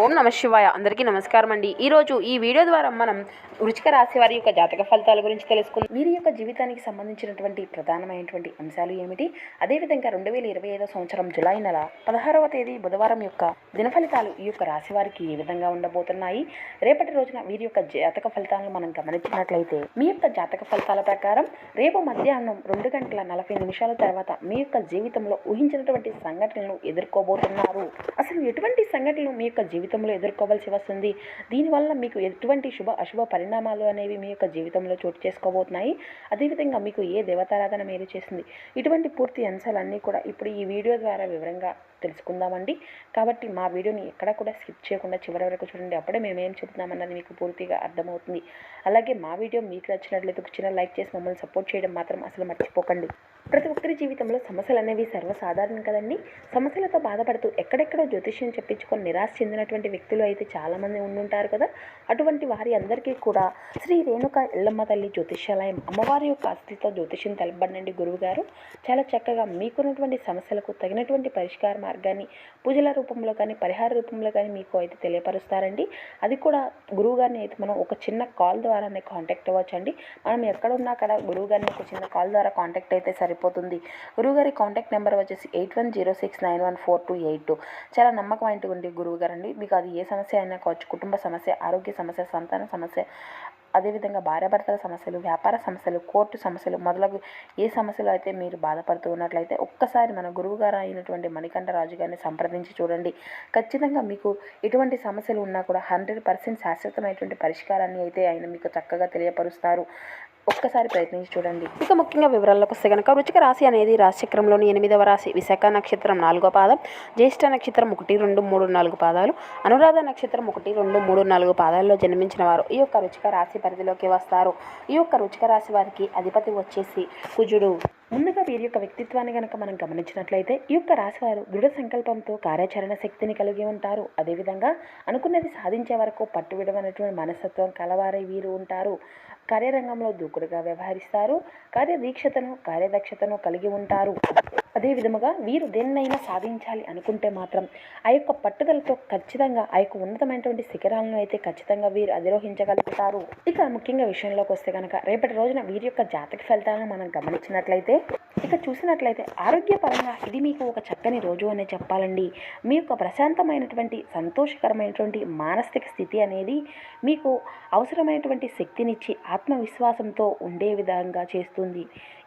ఓం నమ శివాయ. అందరికీ నమస్కారం అండి. ఈరోజు ఈ వీడియో ద్వారా మనం వృచిక రాశి వారి యొక్క జాతక ఫలితాల గురించి తెలుసుకుందాం. వీరి యొక్క జీవితానికి సంబంధించినటువంటి ప్రధానమైనటువంటి అంశాలు ఏమిటి? అదేవిధంగా రెండు వేల ఇరవై ఐదో సంవత్సరం జులై నెల పదహారవ తేదీ బుధవారం యొక్క దిన ఫలితాలు ఈ యొక్క రాశి వారికి ఏ విధంగా ఉండబోతున్నాయి? రేపటి రోజున వీరి యొక్క జాతక ఫలితాలను మనం గమనించినట్లయితే మీ యొక్క జాతక ఫలితాల ప్రకారం రేపు మధ్యాహ్నం రెండు గంటల నలభై నిమిషాల తర్వాత మీ యొక్క జీవితంలో ఊహించినటువంటి సంఘటనలను ఎదుర్కోబోతున్నారు. అసలు ఎటువంటి సంఘటనలు మీ యొక్క జీవితంలో ఎదుర్కోవాల్సి వస్తుంది. దీనివల్ల మీకు ఎటువంటి శుభ అశుభ పరిణామాలు అనేవి మీ యొక్క జీవితంలో చోటు చేసుకోబోతున్నాయి. అదేవిధంగా మీకు ఏ దేవతారాధన మేలు చేసింది? ఇటువంటి పూర్తి అంశాలన్నీ కూడా ఇప్పుడు ఈ వీడియో ద్వారా వివరంగా తెలుసుకుందామండి. కాబట్టి మా వీడియోని ఎక్కడ కూడా స్కిప్ చేయకుండా చివరి వరకు చూడండి. అప్పుడే మేము ఏం చెబుతున్నామన్నది మీకు పూర్తిగా అర్థమవుతుంది. అలాగే మా వీడియో మీకు నచ్చినట్లయితే ఒక చిన్న లైక్ చేసి మమ్మల్ని సపోర్ట్ చేయడం మాత్రం అసలు మర్చిపోకండి. ప్రతి ఒక్కరి జీవితంలో సమస్యలు అనేవి సర్వసాధారణం కదండి. సమస్యలతో బాధపడుతూ ఎక్కడెక్కడో జ్యోతిష్యం చెప్పించుకొని నిరాశ చెందినటువంటి వ్యక్తులు అయితే చాలామంది ఉండుంటారు కదా. అటువంటి వారి అందరికీ కూడా శ్రీ రేణుక ఎల్లమ్మ తల్లి జ్యోతిష్యాలయం అమ్మవారి యొక్క అస్థితో జ్యోతిష్యం తెలపబడినండి గురువు గారు చాలా చక్కగా మీకున్నటువంటి సమస్యలకు తగినటువంటి పరిష్కారం మార్గాన్ని పూజల రూపంలో కానీ పరిహార రూపంలో కానీ మీకు అయితే తెలియపరుస్తారండి. అది కూడా గురువు గారిని అయితే మనం ఒక చిన్న కాల్ ద్వారానే కాంటాక్ట్ అవ్వచ్చు అండి మనం ఎక్కడ ఉన్నా అక్కడ గురువు గారిని ఒక చిన్న కాల్ ద్వారా కాంటాక్ట్ అయితే సరిపోతుంది. గురువుగారి కాంటాక్ట్ నెంబర్ వచ్చేసి eight one zero six nine one four two eight two. చాలా నమ్మకం నమ్మకమైనటువంటి గురువు గారు అండి మీకు అది ఏ సమస్య అయినా కావచ్చు కుటుంబ సమస్య ఆరోగ్య సమస్య సంతాన సమస్య అదేవిధంగా భార్యాభర్తల సమస్యలు వ్యాపార సమస్యలు కోర్టు సమస్యలు మొదలగు ఏ సమస్యలు అయితే మీరు బాధపడుతూ ఉన్నట్లయితే ఒక్కసారి మన గురువుగారు అయినటువంటి మణికంఠరాజు గారిని సంప్రదించి చూడండి. ఖచ్చితంగా మీకు ఎటువంటి సమస్యలు ఉన్నా కూడా హండ్రెడ్ పర్సెంట్ శాశ్వతమైనటువంటి పరిష్కారాన్ని అయితే ఆయన మీకు చక్కగా తెలియపరుస్తారు. ఒక్కసారి ప్రయత్నించి చూడండి. ఇక ముఖ్యంగా వివరాల్లోకి వస్తే కనుక వృచిక రాశి అనేది రాశిచక్రంలోని ఎనిమిదవ రాశి. విశాఖ నక్షత్రం నాలుగో పాదం. జ్యేష్ఠ నక్షత్రం ఒకటి రెండు మూడు నాలుగు పాదాలు. అనురాధ నక్షత్రం ఒకటి రెండు మూడు నాలుగు పాదాల్లో జన్మించిన వారు ఈ యొక్క రుచిక రాశి పరిధిలోకి వస్తారు. ఈ యొక్క రుచిక రాశి వారికి అధిపతి వచ్చేసి కుజుడు. ముందుగా వీరి యొక్క వ్యక్తిత్వాన్ని కనుక మనం గమనించినట్లయితే ఈ యొక్క రాశివారు దృఢ సంకల్పంతో కార్యాచరణ శక్తిని కలిగి ఉంటారు. అదేవిధంగా అనుకున్నది సాధించే వరకు పట్టు విడవనటువంటి మనస్తత్వం కలవారై వీరు ఉంటారు. కార్యరంగంలో దూకుడుగా వ్యవహరిస్తారు. కార్యదీక్షతను కార్యదక్షతను కలిగి ఉంటారు. అదే విధముగా వీరు దేన్నైనా సాధించాలి అనుకుంటే మాత్రం ఆ యొక్క పట్టుదలతో ఖచ్చితంగా ఆ యొక్క ఉన్నతమైనటువంటి శిఖరాలను అయితే ఖచ్చితంగా వీరు అధిరోహించగలుగుతారు. ఇక ముఖ్యంగా విషయంలోకి వస్తే కనుక రేపటి రోజున వీరి యొక్క జాతక ఫలితాలను మనం గమనించినట్లయితే ఇక చూసినట్లయితే ఆరోగ్యపరంగా ఇది మీకు ఒక చక్కని రోజు అనే చెప్పాలండి. మీ యొక్క ప్రశాంతమైనటువంటి సంతోషకరమైనటువంటి మానసిక స్థితి అనేది మీకు అవసరమైనటువంటి శక్తినిచ్చి ఆత్మవిశ్వాసంతో ఉండే విధంగా చేస్తుంది.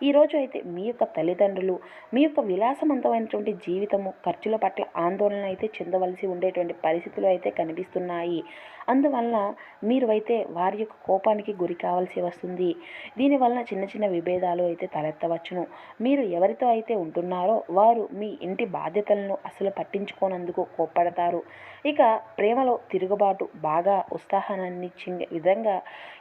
ఈరోజు అయితే మీ యొక్క తల్లిదండ్రులు మీ యొక్క విలాసవంతమైనటువంటి జీవితము ఖర్చుల పట్ల ఆందోళన అయితే చెందవలసి ఉండేటువంటి పరిస్థితులు అయితే కనిపిస్తున్నాయి. అందువలన మీరు అయితే వారి యొక్క కోపానికి గురి కావాల్సి వస్తుంది. దీనివలన చిన్న చిన్న విభేదాలు అయితే తలెత్తవచ్చును. మీరు ఎవరితో అయితే ఉంటున్నారో వారు మీ ఇంటి బాధ్యతలను అసలు పట్టించుకోనందుకు కోప్పడతారు. ఇక ప్రేమలో తిరుగుబాటు బాగా ఉత్సాహాన్ని ఇచ్చే విధంగా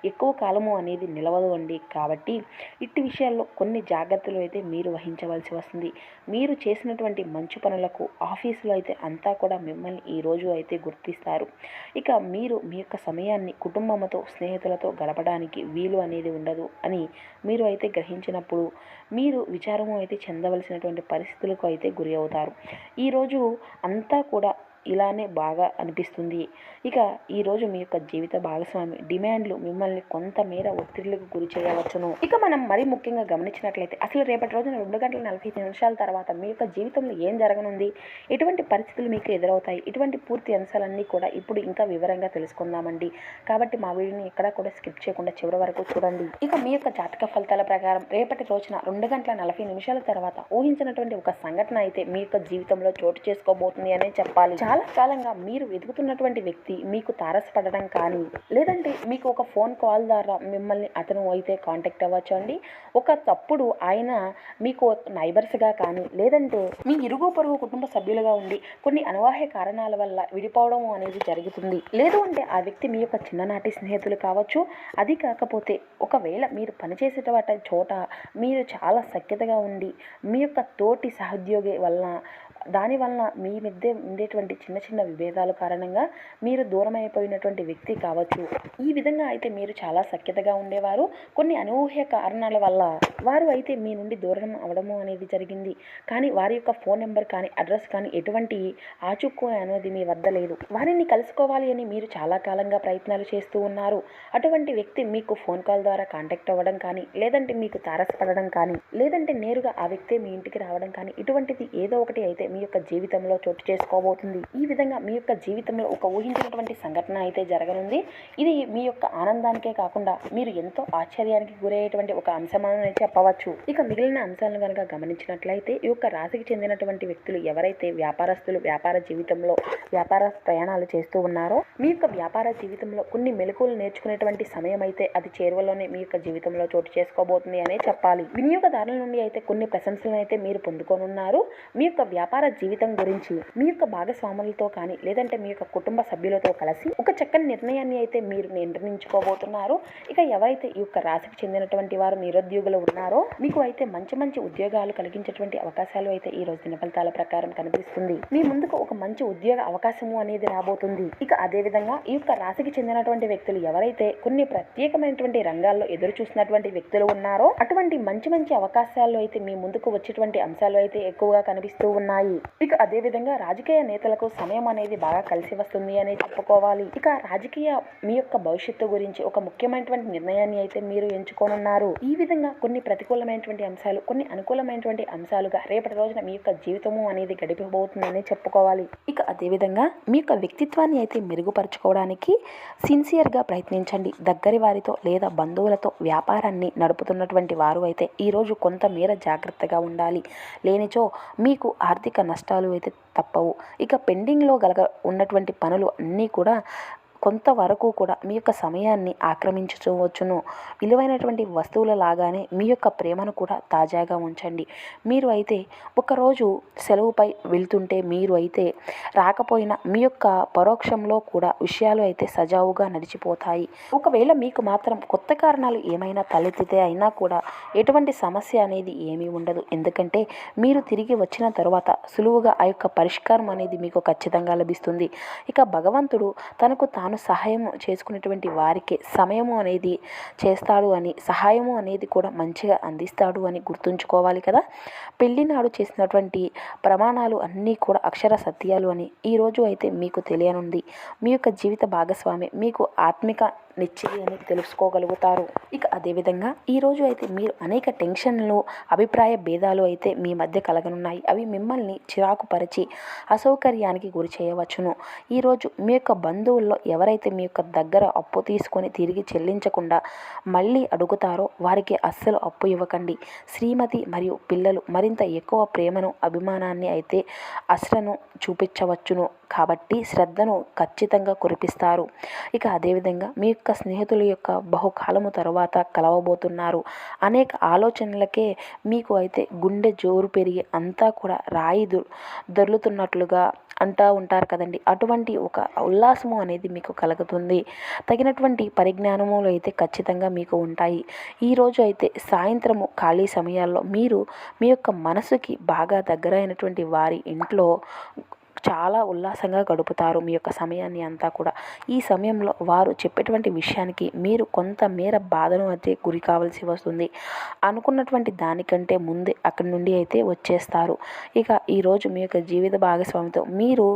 ఎక్కువ కాలము అనేది నిలవదు అండి. కాబట్టి ఇట్టి విషయాల్లో కొన్ని జాగ్రత్తలు అయితే మీరు వహించవలసి వస్తుంది. మీరు చేసినటువంటి మంచి పనులకు ఆఫీసులో అయితే అంతా కూడా మిమ్మల్ని ఈరోజు అయితే గుర్తిస్తారు. ఇక మీరు మీ యొక్క సమయాన్ని కుటుంబంతో స్నేహితులతో గడపడానికి వీలు అనేది ఉండదు అని మీరు అయితే గ్రహించినప్పుడు మీరు విచారము అయితే చెందవలసినటువంటి పరిస్థితులకు అయితే గురి అవుతారు. ఈరోజు అంతా కూడా ఇలానే బాగా అనిపిస్తుంది. ఇక ఈరోజు మీ యొక్క జీవిత భాగస్వామి డిమాండ్లు మిమ్మల్ని కొంతమేర ఒత్తిళ్ళకు గురి చేయవచ్చును. ఇక మనం మరీ ముఖ్యంగా గమనించినట్లయితే అసలు రేపటి రోజున రెండు గంటల నలభై ఐదు నిమిషాల తర్వాత మీ యొక్క జీవితంలో ఏం జరగనుంది? ఎటువంటి పరిస్థితులు మీకు ఎదురవుతాయి? ఇటువంటి పూర్తి అంశాలన్నీ కూడా ఇప్పుడు ఇంకా వివరంగా తెలుసుకుందామండి. కాబట్టి మా వీడియోని ఎక్కడా కూడా స్కిప్ చేయకుండా చివరి వరకు చూడండి. ఇక మీ యొక్క జాతక ఫలితాల ప్రకారం రేపటి రోజున రెండు గంటల నలభై నిమిషాల తర్వాత ఊహించినటువంటి ఒక సంఘటన అయితే మీ యొక్క జీవితంలో చోటు చేసుకోబోతుంది అనే చెప్పాలి. చాలా కాలంగా మీరు వెతుకుతున్నటువంటి వ్యక్తి మీకు తారసపడడం కానీ లేదంటే మీకు ఒక ఫోన్ కాల్ ద్వారా మిమ్మల్ని అతను అయితే కాంటాక్ట్ అవ్వచ్చు అండి. ఒక తప్పుడు ఆయన మీకు నైబర్స్గా కానీ లేదంటే మీ ఇరుగు పొరుగు కుటుంబ సభ్యులుగా ఉండి కొన్ని అనవాహ్య కారణాల వల్ల విడిపోవడం అనేది జరుగుతుంది. లేదు అంటే ఆ వ్యక్తి మీ యొక్క చిన్ననాటి స్నేహితులు కావచ్చు. అది కాకపోతే ఒకవేళ మీరు పనిచేసేటువంటి చోట మీరు చాలా సఖ్యతగా ఉండి మీ యొక్క తోటి సహోద్యోగి వలన దాని వలన మీ మధ్య ఉండేటువంటి చిన్న చిన్న విభేదాల కారణంగా మీరు దూరం అయిపోయినటువంటి వ్యక్తి కావచ్చు. ఈ విధంగా అయితే మీరు చాలా సఖ్యతగా ఉండేవారు. కొన్ని అనూహ్య కారణాల వల్ల వారు అయితే మీ నుండి దూరం అవడము అనేది జరిగింది. కానీ వారి యొక్క ఫోన్ నెంబర్ కానీ అడ్రస్ కానీ ఎటువంటి ఆచుకో అనేది మీ వద్ద లేదు. వారిని కలుసుకోవాలి అని మీరు చాలా కాలంగా ప్రయత్నాలు చేస్తూ ఉన్నారు. అటువంటి వ్యక్తి మీకు ఫోన్ కాల్ ద్వారా కాంటాక్ట్ అవ్వడం కానీ లేదంటే మీకు తారసపడడం కానీ లేదంటే నేరుగా ఆ వ్యక్తి మీ ఇంటికి రావడం కానీ ఇటువంటిది ఏదో ఒకటి అయితే మీ యొక్క జీవితంలో చోటు చేసుకోబోతుంది. ఈ విధంగా మీ యొక్క జీవితంలో ఒక ఊహించినటువంటి సంఘటన అయితే జరగనుంది. ఇది మీ యొక్క ఆనందానికే కాకుండా మీరు ఎంతో ఆశ్చర్యానికి గురయ్యేటువంటి ఒక అంశమని చెప్పవచ్చు. ఇక మిగిలిన అంశాలను కనుక గమనించినట్లయితే ఈ యొక్క రాశికి చెందినటువంటి వ్యక్తులు ఎవరైతే వ్యాపారస్తులు వ్యాపార జీవితంలో వ్యాపార ప్రయాణాలు చేస్తూ ఉన్నారో మీ యొక్క వ్యాపార జీవితంలో కొన్ని మెలకువలు నేర్చుకునేటువంటి సమయం అయితే అది చేరువలోనే మీ యొక్క జీవితంలో చోటు చేసుకోబోతుంది అనే చెప్పాలి. వినియోగదారుల నుండి అయితే కొన్ని ప్రశంసలను అయితే మీరు పొందుకోనున్నారు మీ యొక్క వ్యాపార జీవితం గురించి మీ యొక్క భాగస్వాములతో కానీ లేదంటే మీ యొక్క కుటుంబ సభ్యులతో కలిసి ఒక చక్కని నిర్ణయాన్ని అయితే మీరు నిర్ణయించుకోబోతున్నారు. ఇక ఎవరైతే ఈ యొక్క రాశికి చెందినటువంటి వారు నిరుద్యోగులు ఉన్నారో మీకు అయితే మంచి మంచి ఉద్యోగాలు కలిగించేటువంటి అవకాశాలు అయితే ఈ రోజు దిన ఫలితాల ప్రకారం కనిపిస్తుంది. మీ ముందుకు ఒక మంచి ఉద్యోగ అవకాశము అనేది రాబోతుంది. ఇక అదే విధంగా ఈ యొక్క రాశికి చెందినటువంటి వ్యక్తులు ఎవరైతే కొన్ని ప్రత్యేకమైనటువంటి రంగాల్లో ఎదురు చూసినటువంటి వ్యక్తులు ఉన్నారో అటువంటి మంచి మంచి అవకాశాలు అయితే మీ ముందుకు వచ్చేటువంటి అంశాలు అయితే ఎక్కువగా కనిపిస్తూ ఉన్నాయి. ఇక అదే విధంగా రాజకీయ నేతలకు సమయం అనేది బాగా కలిసి వస్తుంది అని చెప్పుకోవాలి. ఇక రాజకీయ మీ యొక్క భవిష్యత్తు గురించి ఒక ముఖ్యమైనటువంటి నిర్ణయాన్ని అయితే మీరు ఎంచుకోనున్నారు. ఈ విధంగా కొన్ని ప్రతికూలమైనటువంటి అంశాలు కొన్ని అనుకూలమైనటువంటి అంశాలుగా రేపటి రోజున మీ యొక్క జీవితము అనేది గడిపిపోతుందని చెప్పుకోవాలి. ఇక అదే విధంగా మీ యొక్క వ్యక్తిత్వాన్ని అయితే మెరుగుపరచుకోవడానికి సిన్సియర్గా ప్రయత్నించండి. దగ్గరి వారితో లేదా బంధువులతో వ్యాపారాన్ని నడుపుతున్నటువంటి వారు అయితే ఈరోజు కొంతమేర జాగ్రత్తగా ఉండాలి. లేనిచో మీకు ఆర్థిక నష్టాలు అయితే తప్పవు. ఇక పెండింగ్లో గలగ ఉన్నటువంటి పనులు అన్నీ కూడా కొంతవరకు కూడా మీ యొక్క సమయాన్ని ఆక్రమించుకోవచ్చును విలువైనటువంటి వస్తువుల లాగానే మీ యొక్క ప్రేమను కూడా తాజాగా ఉంచండి. మీరు అయితే ఒకరోజు సెలవుపై వెళ్తుంటే మీరు అయితే రాకపోయినా మీ యొక్క పరోక్షంలో కూడా విషయాలు అయితే సజావుగా నడిచిపోతాయి. ఒకవేళ మీకు మాత్రం కొత్త కారణాలు ఏమైనా తలెత్తితే అయినా కూడా ఎటువంటి సమస్య అనేది ఏమీ ఉండదు. ఎందుకంటే మీరు తిరిగి వచ్చిన తర్వాత సులువుగా ఆ యొక్క పరిష్కారం అనేది మీకు ఖచ్చితంగా లభిస్తుంది. ఇక భగవంతుడు తనకు తాను సహాయం చేసుకునేటువంటి వారికే సమయము అనేది చేస్తాడు అని సహాయము అనేది కూడా మంచిగా అందిస్తాడు అని గుర్తుంచుకోవాలి కదా. పెళ్ళినాడు చేసినటువంటి ప్రమాణాలు అన్నీ కూడా అక్షర సత్యాలు అని ఈరోజు అయితే మీకు తెలియనుంది. మీ యొక్క జీవిత భాగస్వామి మీకు ఆత్మిక నిశ్చయి తెలుసుకోగలుగుతారు. ఇక అదేవిధంగా ఈరోజు అయితే మీరు అనేక టెన్షన్లు అభిప్రాయ భేదాలు అయితే మీ మధ్య కలగనున్నాయి. అవి మిమ్మల్ని చిరాకు పరిచి అసౌకర్యానికి గురి చేయవచ్చును. ఈరోజు మీ యొక్క బంధువుల్లో ఎవరైతే మీ యొక్క దగ్గర అప్పు తీసుకొని తిరిగి చెల్లించకుండా మళ్ళీ అడుగుతారో వారికి అస్సలు అప్పు ఇవ్వకండి. శ్రీమతి మరియు పిల్లలు మరింత ఎక్కువ ప్రేమను అభిమానాన్ని అయితే అశ్రను చూపించవచ్చును. కాబట్టి శ్రద్ధను ఖచ్చితంగా కురిపిస్తారు. ఇక అదేవిధంగా మీ యొక్క స్నేహితుల యొక్క బహుకాలము తర్వాత కలవబోతున్నారు. అనేక ఆలోచనలకే మీకు అయితే గుండె జోరు పెరిగి అంతా కూడా రాయి దొర్లుతున్నట్లుగా అంటూ ఉంటారు కదండి. అటువంటి ఒక ఉల్లాసము అనేది మీకు కలుగుతుంది. తగినటువంటి పరిజ్ఞానములు అయితే ఖచ్చితంగా మీకు ఉంటాయి. ఈరోజు అయితే సాయంత్రము ఖాళీ సమయాల్లో మీరు మీ యొక్క మనసుకి బాగా దగ్గరైనటువంటి వారి ఇంట్లో చాలా ఉల్లాసంగా గడుపుతారు మీ యొక్క సమయాన్ని అంతా కూడా. ఈ సమయంలో వారు చెప్పేటువంటి విషయానికి మీరు కొంత మేర బాధను అయితే గురి కావాల్సి వస్తుంది. అనుకున్నటువంటి దానికంటే ముందే అక్కడి నుండి అయితే వచ్చేస్తారు. ఇక ఈరోజు మీ యొక్క జీవిత భాగస్వామితో మీరు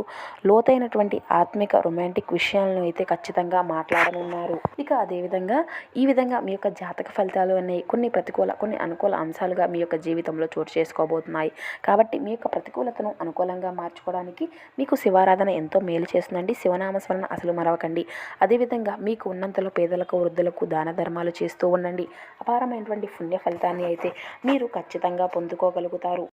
లోతైనటువంటి ఆత్మిక రొమాంటిక్ విషయాలను అయితే ఖచ్చితంగా మాట్లాడనున్నారు. ఇక అదేవిధంగా ఈ విధంగా మీ యొక్క జాతక ఫలితాలు అనేవి కొన్ని ప్రతికూల కొన్ని అనుకూల అంశాలుగా మీ యొక్క జీవితంలో చోటు చేసుకోబోతున్నాయి. కాబట్టి మీ యొక్క ప్రతికూలతను అనుకూలంగా మార్చుకోవడానికి మీకు శివారాధన ఎంతో మేలు చేస్తుందండి. శివనామస్మరణ అసలు మరవకండి. అదేవిధంగా మీకు ఉన్నంతలో పేదలకు వృద్ధులకు దాన ధర్మాలు చేస్తూ ఉండండి. అపారమైనటువంటి పుణ్య ఫలితాన్ని అయితే మీరు ఖచ్చితంగా పొందుకోగలుగుతారు.